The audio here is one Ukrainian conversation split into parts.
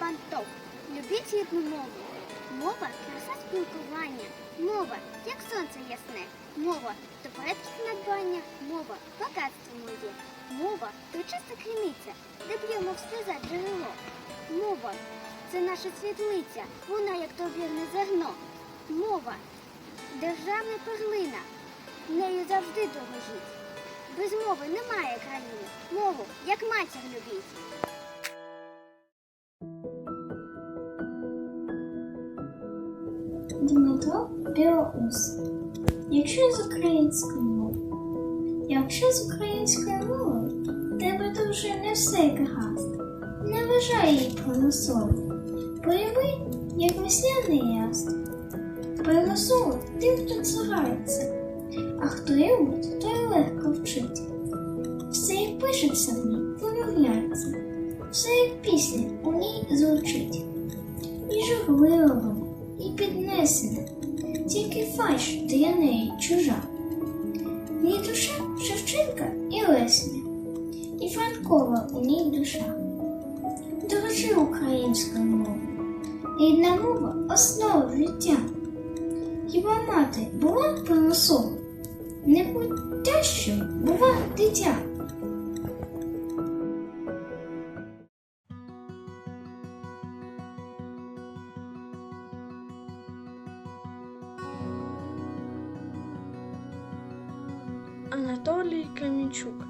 Пантов. Любіть рідну мову. Мова краса спілкування. Мова, як сонце ясне. Мова то предків надбання. Мова багатство моє. Мова то чиста криниця, де б'ємо в сльоза джерело. Мова це наша світлиця, вона як добірне зерно. Мова державна перлина. Нею завжди дорожіть. Без мови немає країни. Мову, як матір любіть. Дмитро Білоус. Якщо з українською мовою, якщо з українською мовою, тебе дуже не все гаразд. Не вважай її промисловою. Пойми, як весняний яст. Промислово тим, хто царається, а хто любить, той легко вчить. Все як пишеться в ній, вимовляється, все як пісня у ній звучить. І журливо, піднесена, тільки фальш для неї чужа. В душа Шевченка і Лесня, і Франкова у ній душа. Дорожи українською мовою, рідна мова основа життя. Хіба мати була промислова? Не будь тяжчим бува дитя. Анатолій Камінчук.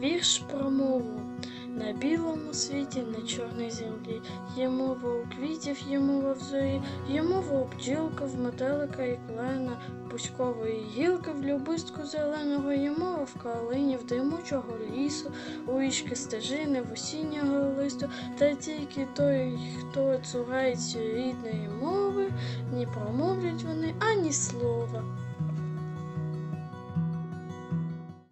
Вірш про мову. На білому світі, на чорній землі. Є мова у квітів, є мова в зорі, є мова у бджілка, в метелика і клена, пуськової гілки, в любистку зеленого, є мова в калині, в димучого лісу, у річки стежини, в осіннього листу, та тільки той, хто цурається рідної мови, не промовлять вони ані слова.